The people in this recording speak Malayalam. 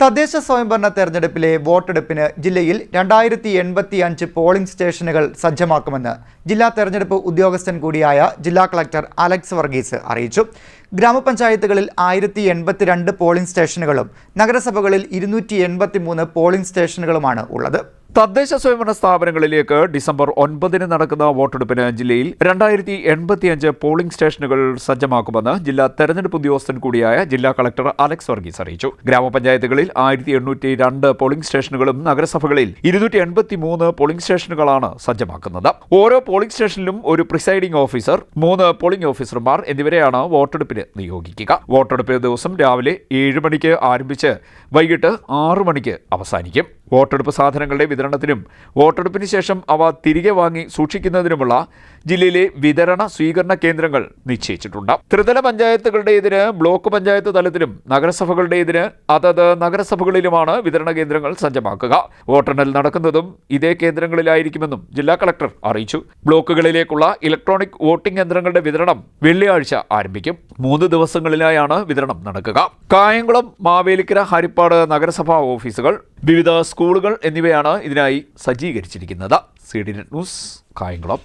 തദ്ദേശ സ്വയംഭരണ തെരഞ്ഞെടുപ്പിലെ വോട്ടെടുപ്പിന് ജില്ലയിൽ രണ്ടായിരത്തി എൺപത്തി അഞ്ച് പോളിംഗ് സ്റ്റേഷനുകൾ സജ്ജമാക്കുമെന്ന് ജില്ലാ തെരഞ്ഞെടുപ്പ് ഉദ്യോഗസ്ഥൻ കൂടിയായ ജില്ലാ കളക്ടർ അലക്സ് വർഗീസ് അറിയിച്ചു. ഗ്രാമപഞ്ചായത്തുകളിൽ ആയിരത്തി എൺപത്തിരണ്ട് പോളിംഗ് സ്റ്റേഷനുകളും നഗരസഭകളിൽ ഇരുന്നൂറ്റി എൺപത്തി മൂന്ന് പോളിംഗ് സ്റ്റേഷനുകളുമാണ് ഉള്ളത്. തദ്ദേശ സ്വയംഭരണ സ്ഥാപനങ്ങളിലേക്ക് ഡിസംബർ ഒൻപതിന് നടക്കുന്ന വോട്ടെടുപ്പിന് ജില്ലയിൽ രണ്ടായിരത്തി എൺപത്തിയഞ്ച് പോളിംഗ് സ്റ്റേഷനുകൾ സജ്ജമാക്കുമെന്ന് ജില്ലാ തെരഞ്ഞെടുപ്പ് ഉദ്യോഗസ്ഥൻ കൂടിയായ ജില്ലാ കളക്ടർ അലക്സ് വർഗീസ് അറിയിച്ചു. ഗ്രാമപഞ്ചായത്തുകളിൽ ആയിരത്തി എണ്ണൂറ്റി രണ്ട് പോളിംഗ് സ്റ്റേഷനുകളും നഗരസഭകളിൽ ഇരുന്നൂറ്റി എൺപത്തി മൂന്ന് പോളിംഗ് സ്റ്റേഷനുകളാണ് സജ്ജമാക്കുന്നത്. ഓരോ പോളിംഗ് സ്റ്റേഷനിലും ഒരു പ്രിസൈഡിംഗ് ഓഫീസർ മൂന്ന് പോളിംഗ് ഓഫീസർമാർ എന്നിവരെയാണ് വോട്ടെടുപ്പിന് നിയോഗിക്കുക. വോട്ടെടുപ്പ് ദിവസം രാവിലെ ഏഴ് മണിക്ക് ആരംഭിച്ച് വൈകിട്ട് ആറു മണിക്ക് അവസാനിക്കും. വോട്ടെടുപ്പ് സാധനങ്ങളുടെ വിതരണത്തിനും വോട്ടെടുപ്പിന് ശേഷം അവ തിരികെ വാങ്ങി സൂക്ഷിക്കുന്നതിനുമുള്ള ജില്ലയിലെ വിതരണ സ്വീകരണ കേന്ദ്രങ്ങൾ നിശ്ചയിച്ചിട്ടുണ്ട്. ത്രിതല പഞ്ചായത്തുകളുടേതിന് ബ്ലോക്ക് പഞ്ചായത്ത് തലത്തിലും നഗരസഭകളുടേതിന് അതത് നഗരസഭകളിലുമാണ് വിതരണ കേന്ദ്രങ്ങൾ സജ്ജമാക്കുക. വോട്ടെണ്ണൽ നടക്കുന്നതും ഇതേ കേന്ദ്രങ്ങളിലായിരിക്കുമെന്നും ജില്ലാ കളക്ടർ അറിയിച്ചു. ബ്ലോക്കുകളിലേക്കുള്ള ഇലക്ട്രോണിക് വോട്ടിംഗ് യന്ത്രങ്ങളുടെ വിതരണം വെള്ളിയാഴ്ച ആരംഭിക്കും. മൂന്ന് ദിവസങ്ങളിലായാണ് വിതരണം നടക്കുക. കായംകുളം മാവേലിക്കര ഹരിപ്പാട് നഗരസഭാ ഓഫീസുകൾ വിവിധ സ്കൂളുകൾ എന്നിവയാണ് ഇതിനായി സജ്ജീകരിച്ചിരിക്കുന്നത്. C D net news Kayamkulam.